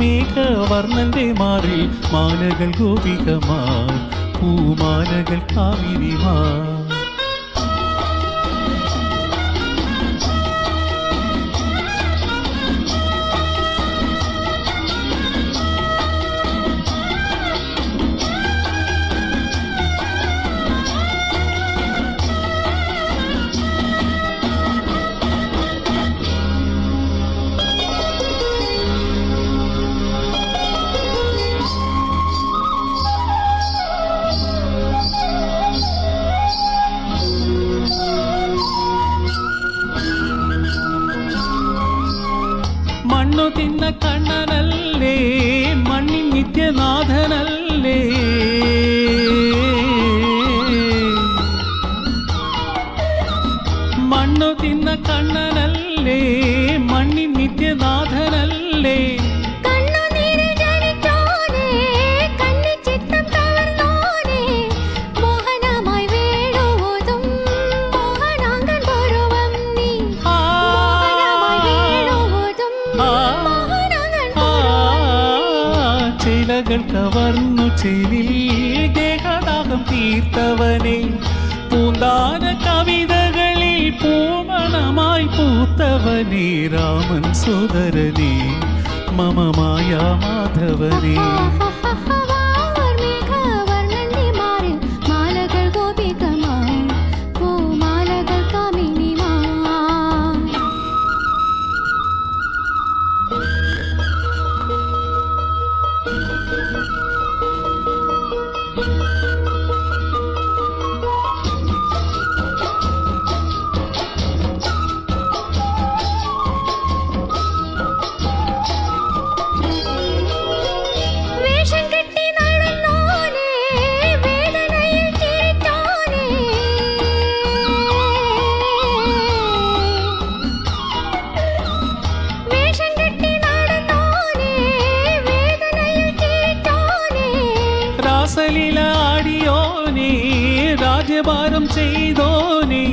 മേഘവർണന്റെ മാറിൽ മാനകൾ ഗോപികമാർ പൂമാനകൾ കാമിനിമാർ മണ്ണു തിന്ന കണ്ണനല്ലേ? മണ്ണിൻ നിത്യനാഥനല്ലേ? ചിലകൾ കവർന്നു ചെലിൽ ദേഹദാഹം തീർത്തവനെ പൂന്താന കവിതകളിൽ പൂമണമായി പൂത്തവനെ രാമൻ സുതരനെ മമമായ മാധവനെ ആടിയോനെ രാജഭാരം ചെയ്തോനെ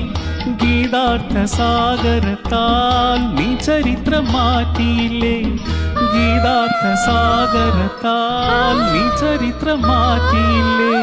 ഗീതാർത്ഥ സാഗരത്താൽ നീ ചരിത്രം മാറ്റിയില്ലേ? ഗീതാർത്ഥ സാഗരത്താൽ നീ ചരിത്രം മാറ്റിയില്ലേ?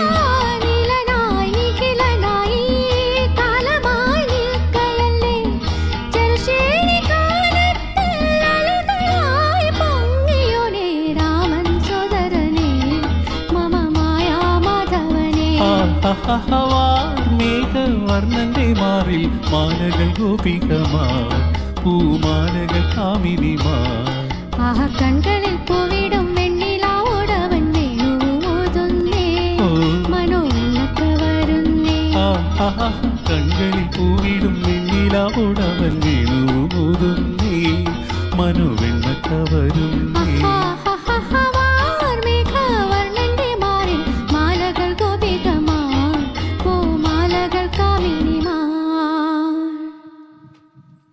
മേഘവർണന്റെ മാറിൽ മാലകൾ ഗോപികമാർ പൂമാലകൾ കാമിനിമാർ ആഹ കൺകളിൽ പൂവിടും വെണ്ണിലാവോടവൻ വേണുവോതുന്നേ ഓ. മനോവെള്ളക്ക വരുന്നേ ആ, പൂവിടും വെണ്ണിലാവുടവൻ വീണു മുതുന്നേ മനോവെണ്ണ കവരുന്നേ ആഹാ